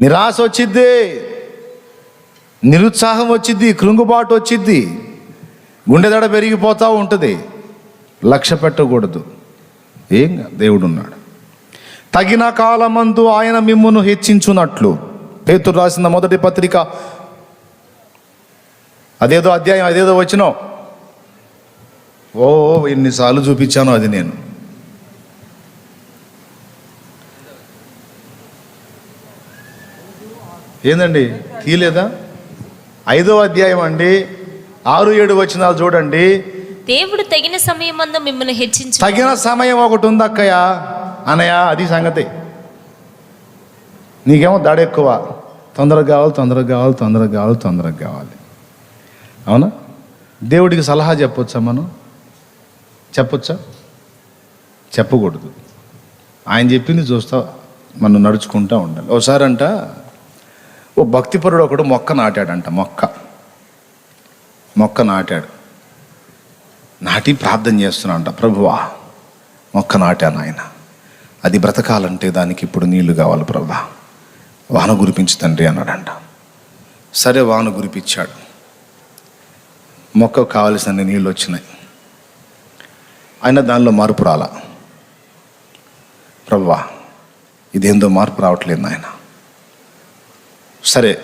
నిరాశ వచ్చిద్ది నిరుత్సాహం వచ్చిద్ది కృంగుబాటు వచ్చిద్ది. గుండెదడ పెరిగిపోతూ ఉంటుంది. లక్ష్య పెట్టకూడదు. ఏం దేవుడున్నాడు. తగిన కాలమందు ఆయన మిమ్మును హెచ్చించున్నట్లు పేతురు రాసిన మొదటి పత్రిక అదేదో అధ్యాయం అదేదో వచ్చినావు ఓ ఎన్నిసార్లు చూపించాను అది నేను. ఏందండి? తీయలేదా ఐదో అధ్యాయం అండి. ఆరు ఏడు వచనాలు చూడండి. దేవుడు తగిన సమయమందు మిమ్మల్ని హెచ్చించు తగిన సమయం ఒకటి ఉంది అక్కయ్య అనయ్య అది సంగతి. నీకేమో దడ ఎక్కువ. తొందరగా కావాలి తొందరగా కావాలి తొందరగా కావాలి తొందరగా కావాలి. అవునా? దేవుడికి సలహా చెప్పొచ్చా మనం? చెప్పొచ్చా? చెప్పకూడదు. ఆయన చెప్పింది చూస్తా మనం నడుచుకుంటూ ఉండాలి. ఒకసారి అంట ఓ భక్తిపరుడు ఒకడు మొక్క నాటాడంట మొక్క. మొక్క నాటాడు. నాటి ప్రార్థన చేస్తున్నాడంట ప్రభువా మొక్క నాటాను ఆయన అది బ్రతకాలంటే దానికి ఇప్పుడు నీళ్ళు కావాలి ప్రభా. వాన గురిపించు తండ్రి అన్నాడంట. సరే వాన గురిపించాడు మొక్కకు కావలసిన నీళ్ళు వచ్చినాయి. అయినా దానిలో మార్పు రాలా? ప్రభా ఇదేందో మార్పు రావట్లేదు నాయన. సరే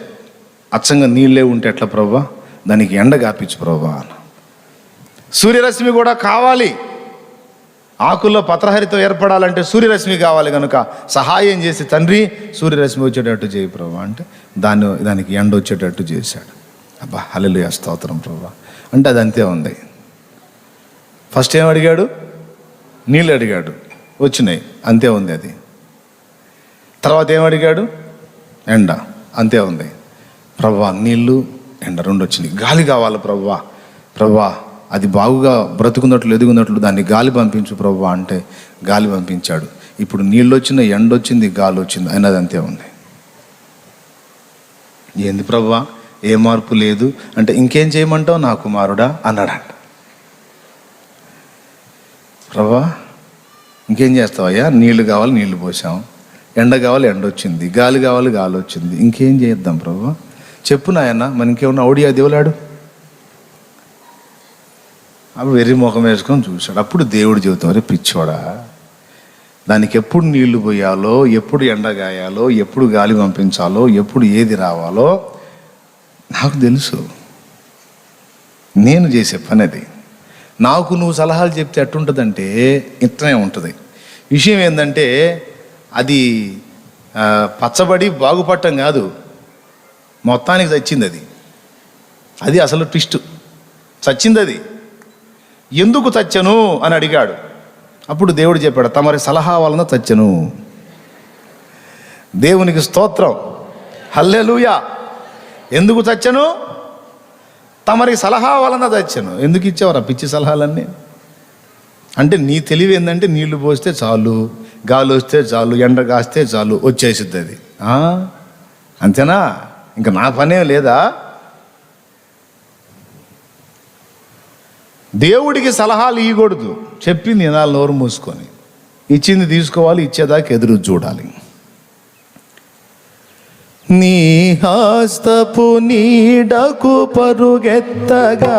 అచ్చంగా నీళ్ళే ఉంటే ఎట్లా ప్రభా దానికి ఎండ కాపించు ప్రభా సూర్యరశ్మి కూడా కావాలి. ఆకుల్లో పత్రహరితో ఏర్పడాలంటే సూర్యరశ్మి కావాలి కనుక సహాయం చేసి తండ్రి సూర్యరశ్మి వచ్చేటట్టు చేయి ప్రభా అంటే దాన్ని దానికి ఎండ వచ్చేటట్టు చేశాడు. అబ్బా హల్లెలూయా స్తోత్రం ప్రభా అంటే అది అంతే ఉంది. ఫస్ట్ ఏం అడిగాడు? నీళ్ళు అడిగాడు. వచ్చినాయి. అంతే ఉంది అది. తర్వాత ఏం అడిగాడు? ఎండ. అంతే ఉంది. ప్రభా నీళ్ళు ఎండ రెండు వచ్చినాయి. గాలి కావాలి ప్రభా. ప్రభా అది బాగుగా బ్రతుకున్నట్లు ఎదుగున్నట్లు దాన్ని గాలి పంపించు ప్రభా అంటే గాలి పంపించాడు. ఇప్పుడు నీళ్ళు వచ్చిన ఎండ వచ్చింది గాలి వచ్చింది అయినా అది అంతే ఉంది. ఏంది ప్రభా? ఏ మార్పు లేదు. అంటే ఇంకేం చేయమంటావు నా కుమారుడా? అన్నాడంట. ప్రభా ఇంకేం చేస్తావయ్యా? నీళ్ళు కావాలి నీళ్ళు పోసాం. ఎండ కావాలి ఎండ వచ్చింది. గాలి కావాలి గాలి వచ్చింది. ఇంకేం చేద్దాం ప్రభు? చెప్పు నాయన మన ఇంకేమన్నా ఔడియా దేవులాడు? అప్పుడు వెర్రి ముఖం వేసుకొని చూశాడు. అప్పుడు దేవుడు చెబుతాం అరే పిచ్చోడా దానికి ఎప్పుడు నీళ్ళు పోయాలో ఎప్పుడు ఎండ గాయాలో ఎప్పుడు గాలి పంపించాలో ఎప్పుడు ఏది రావాలో నాకు తెలుసు. నేను చేసే పని అది నాకు నువ్వు సలహాలు చెప్తే ఎట్టుంటుందంటే ఇట్లనే ఉంటుంది. విషయం ఏంటంటే అది పచ్చబడి బాగుపడటం కాదు. మొత్తానికి చచ్చింది అది. అది అసలు ట్విస్ట్. చచ్చింది అది ఎందుకు చచ్చను అని అడిగాడు. అప్పుడు దేవుడు చెప్పాడు తమరి సలహా వలన చచ్చను. దేవునికి స్తోత్రం. హల్లెలూయా. ఎందుకు చచ్చను? తమరి సలహా వలన చచ్చను. ఎందుకు ఇచ్చావరా పిచ్చి సలహాలన్నీ? అంటే నీ తెలివి ఏంటంటే నీళ్ళు పోస్తే చాలు. గాలి వస్తే చాలు ఎండ కాస్తే చాలు వచ్చేసిద్ది అది అంతేనా? ఇంకా నా పనే లేదా? దేవుడికి సలహాలు ఇవ్వకూడదు చెప్పింది వినాలి నోరు మూసుకొని. ఇచ్చింది తీసుకోవాలి ఇచ్చేదాకా ఎదురు చూడాలి. నీ హస్తపు నీడకు పరుగెత్తగా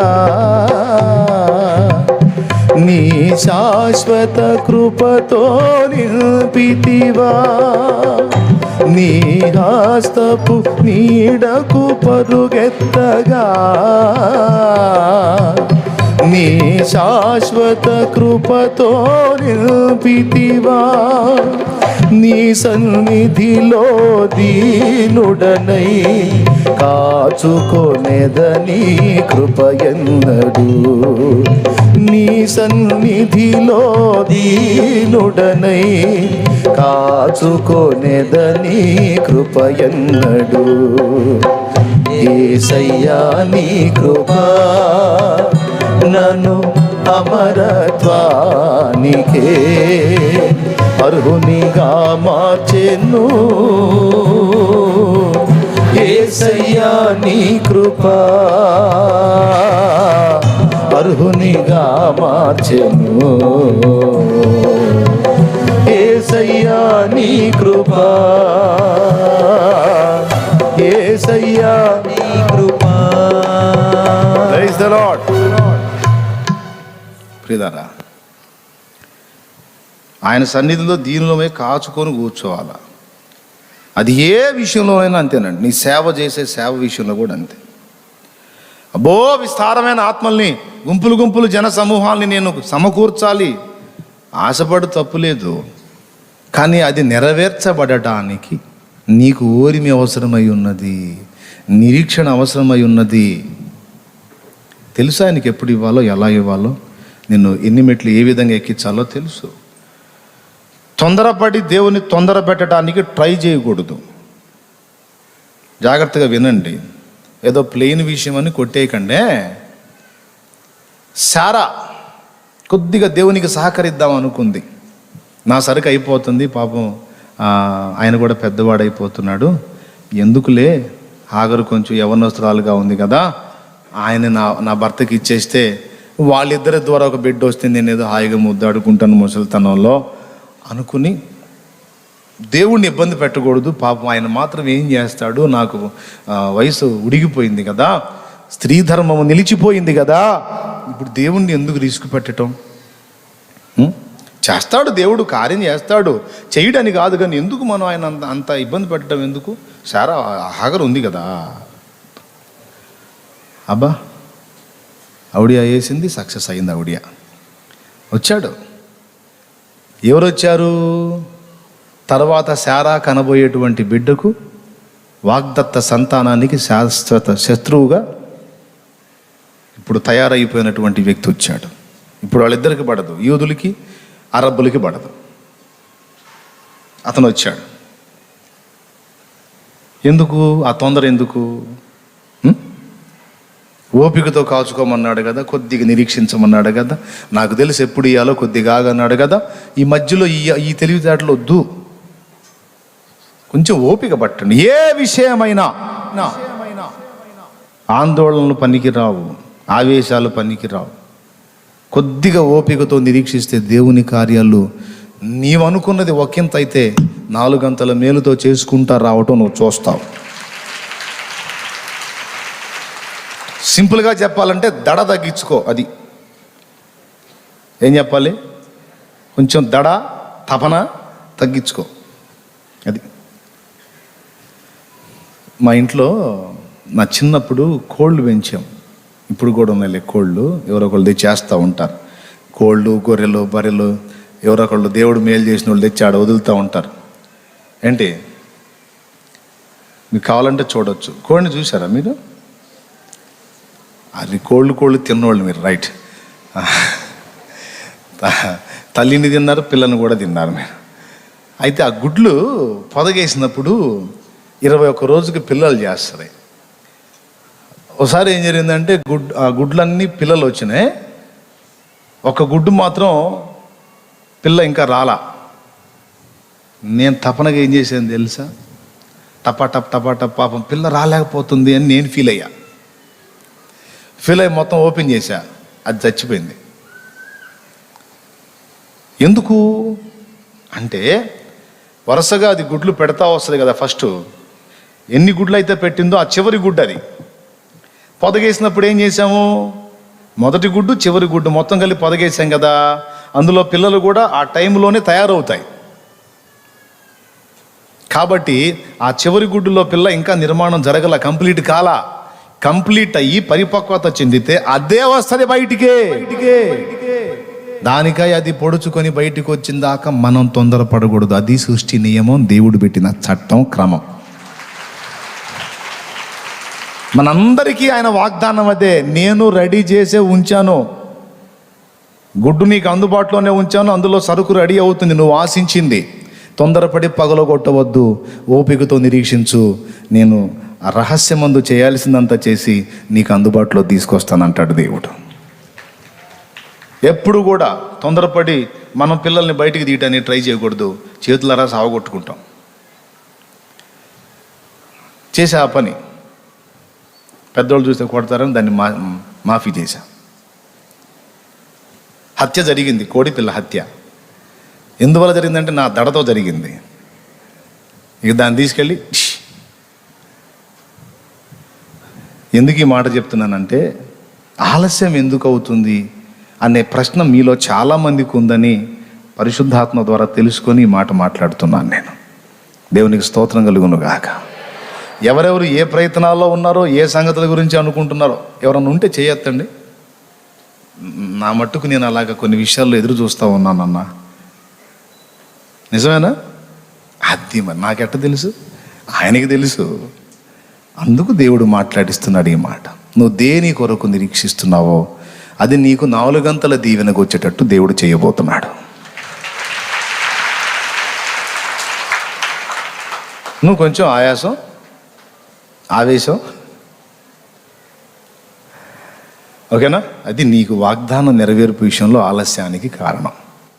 నీ శాశ్వత కృపతో నిల్పితివా నీ హస్తపు నీడకు పరుగెత్తగా. నీ శాశ్వత కృపతో నిల్పితివా నీ సన్నిధిలో దీనుడనై కాచుకొనేదని కృపయన్నడు. నీ సన్నిధిలో దీనుడనై కాచుకొనేదని కృపయన్నడు. ఏసయ్యా నీ కృప నన్ను అమరత్వానికే అర్హునిగా మార్చెను ఏసయ్యా నీ కృప అర్హునిగా మార్చెను ఏసయ్యా నీ కృపా ప్రియులారా ఆయన సన్నిధిలో దీనిలోనే కాచుకొని కూర్చోవాలా? అది ఏ విషయంలోనైనా అంతేనండి. నీ సేవ చేసే సేవ విషయంలో కూడా అంతే. అబ్బో విస్తారమైన ఆత్మల్ని గుంపులు గుంపులు జన సమూహాల్ని నేను సమకూర్చాలి. ఆశపడు తప్పులేదు కానీ అది నెరవేర్చబడటానికి నీకు ఓరిమి అవసరమై ఉన్నది. నిరీక్షణ అవసరమై ఉన్నది. తెలుసా ఆయనకి ఎప్పుడు ఇవ్వాలో ఎలా ఇవ్వాలో? నిన్ను ఎన్ని మెట్లు ఏ విధంగా ఎక్కించాలో తెలుసు. తొందరపడి దేవుని తొందర పెట్టడానికి ట్రై చేయకూడదు. జాగ్రత్తగా వినండి. ఏదో ప్లెయిన్ విషయం అని కొట్టేయకండే. సారా కొద్దిగా దేవునికి సహకరిద్దాం అనుకుంది. నా సరుకు అయిపోతుంది పాపం ఆయన కూడా పెద్దవాడైపోతున్నాడు. ఎందుకులే? ఆగరు కొంచెం యవనోస్త్రాలుగా ఉంది కదా. ఆయన నా నా భర్తకి ఇచ్చేస్తే వాళ్ళిద్దరి ద్వారా ఒక బిడ్డ వస్తే నేను ఏదో హాయిగా ముద్దాడుకుంటాను ముసలితనంలో అనుకుని దేవుణ్ణి ఇబ్బంది పెట్టకూడదు. పాపం ఆయన మాత్రం ఏం చేస్తాడు? నాకు వయసు ఉడిగిపోయింది కదా. స్త్రీ ధర్మము నిలిచిపోయింది కదా. ఇప్పుడు దేవుణ్ణి ఎందుకు రిస్క్ పెట్టడం చేస్తాడు దేవుడు కార్యం చేస్తాడు. చేయడని కాదు కానీ ఎందుకు మనం ఆయన అంత అంత ఇబ్బంది పెట్టడం ఎందుకు? సారా ఆగరు ఉంది కదా. అబ్బా! ఆవిడియా వేసింది సక్సెస్ అయింది ఆవిడియా వచ్చాడు. ఎవరు వచ్చారు తర్వాత శారా కనబోయేటువంటి బిడ్డకు వాగ్దత్త సంతానానికి శాశ్వత శత్రువుగా ఇప్పుడు తయారైపోయినటువంటి వ్యక్తి వచ్చాడు. ఇప్పుడు వాళ్ళిద్దరికి పడదు. యూదులకి అరబ్బులకి పడదు. అతను వచ్చాడు ఎందుకు? ఆ తొందర ఎందుకు? ఓపికతో కాచుకోమన్నాడు కదా కొద్దిగా నిరీక్షించమన్నాడు కదా నాకు తెలిసి ఎప్పుడు ఇయ్యాలో కొద్దిగా ఆగన్నాడు కదా ఈ మధ్యలో ఈ ఈ తెలివితేటలు వద్దు. కొంచెం ఓపిక పట్టండి. ఏ విషయమైనా ఆందోళనలు పనికిరావు ఆవేశాలు పనికిరావు. కొద్దిగా ఓపికతో నిరీక్షిస్తే దేవుని కార్యాలు నీవనుకున్నది ఒకంత అయితే నాలుగంతల మేలుతో చేసుకుంటా రావటం నువ్వు చూస్తావు. సింపుల్గా చెప్పాలంటే దడ తగ్గించుకో అది. ఏం చెప్పాలి? కొంచెం దడ తపన తగ్గించుకో. అది. మా ఇంట్లో నా చిన్నప్పుడు కోళ్ళు పెంచాం. ఇప్పుడు కూడా ఉన్నాయి కోళ్ళు. ఎవరో ఒకళ్ళు తెచ్చేస్తూ ఉంటారు. కోళ్ళు గొర్రెలు బర్రెలు ఎవరో ఒకళ్ళు దేవుడు మేలు చేసిన వాళ్ళు తెచ్చి ఆడ వదులుతూ ఉంటారు. ఏంటి? మీకు కావాలంటే చూడొచ్చు. కోడిని చూసారా మీరు? అది కోళ్ళు కోళ్ళు తిన్నోళ్ళు మీరు రైట్. తల్లిని తిన్నారు పిల్లని కూడా తిన్నారు మీరు. అయితే ఆ గుడ్లు పొదగేసినప్పుడు ఇరవై ఒక్క రోజుకి పిల్లలు చేస్తుంది ఒకసారి ఏం జరిగిందంటే గుడ్ ఆ గుడ్లన్నీ పిల్లలు వచ్చినాయి. ఒక గుడ్డు మాత్రం పిల్ల ఇంకా రాలా. నేను తపనగా ఏం చేశాను తెలుసా? టపా టప్ టపా టప్ పాపం పిల్ల రాలేకపోతుంది అని నేను ఫీల్ అయ్యా. ఫీల్ అయ్యి మొత్తం ఓపెన్ చేశా. అది చచ్చిపోయింది. ఎందుకు? అంటే వరుసగా అది గుడ్లు పెడతా వస్తుంది కదా ఫస్ట్. ఎన్ని గుడ్లు అయితే పెట్టిందో ఆ చివరి గుడ్డు అది. పొదగేసినప్పుడు ఏం చేసాము మొదటి గుడ్డు చివరి గుడ్డు మొత్తం కలిపి పొదగేసాం కదా. అందులో పిల్లలు కూడా ఆ టైంలోనే తయారవుతాయి. కాబట్టి ఆ చివరి గుడ్డులో పిల్ల ఇంకా నిర్మాణం జరగల కంప్లీట్ కాల. కంప్లీట్ అయ్యి పరిపక్వత చెందితే అదే వస్తుంది బయటికే. దానికై అది పొడుచుకొని బయటికి వచ్చిన దాకా మనం తొందరపడకూడదు. అది సృష్టి నియమం దేవుడు పెట్టిన చట్టం క్రమం. మనందరికీ ఆయన వాగ్దానం అదే నేను రెడీ చేసే ఉంచాను. గుడ్డు నీకు అందుబాటులోనే ఉంచాను అందులో సరుకు రెడీ అవుతుంది నువ్వు ఆశించింది. తొందరపడి పగలగొట్టవద్దు. ఓపికతో నిరీక్షించు. నేను ఆ రహస్యమందు చేయాల్సిందంతా చేసి నీకు అందుబాటులో తీసుకొస్తానంటాడు దేవుడు. ఎప్పుడు కూడా తొందరపడి మనం పిల్లల్ని బయటికి తీయటానికి ట్రై చేయకూడదు. చేతులరా సావగొట్టుకుంటాం. చేసే ఆ పని. పెద్దోళ్ళు చూస్తే కొడతారని దాన్ని మా మాఫీ చేశా. హత్య జరిగింది. కోడి పిల్ల హత్య. ఎందువల్ల జరిగిందంటే నా దడతో జరిగింది. ఇక దాన్ని తీసుకెళ్ళి ఎందుకు ఈ మాట చెప్తున్నానంటే ఆలస్యం ఎందుకు అవుతుంది అనే ప్రశ్న మీలో చాలామందికి ఉందని పరిశుద్ధాత్మ ద్వారా తెలుసుకొని ఈ మాట మాట్లాడుతున్నాను నేను. దేవునికి స్తోత్రం కలుగును గాక. ఎవరెవరు ఏ ప్రయత్నాల్లో ఉన్నారో ఏ సంగతుల గురించి అనుకుంటున్నారో ఎవరన్నా ఉంటే చేయొద్దండి నా మట్టుకు నేను అలాగ కొన్ని విషయాల్లో ఎదురు చూస్తూ ఉన్నానన్నా. నిజమేనా? అది మరి నాకెట్ట తెలుసు? ఆయనకి తెలుసు. అందుకు దేవుడు మాట్లాడిస్తున్నాడు ఈ మాట. నువ్వు దేని కొరకు నిరీక్షిస్తున్నావో అది నీకు నాలుగంతల దీవెనకు వచ్చేటట్టు దేవుడు చేయబోతున్నాడు. నువ్వు కొంచెం ఆయాసం ఆవేశం. ఓకేనా? అది నీకు వాగ్దానం నెరవేర్పు విషయంలో ఆలస్యానికి కారణం.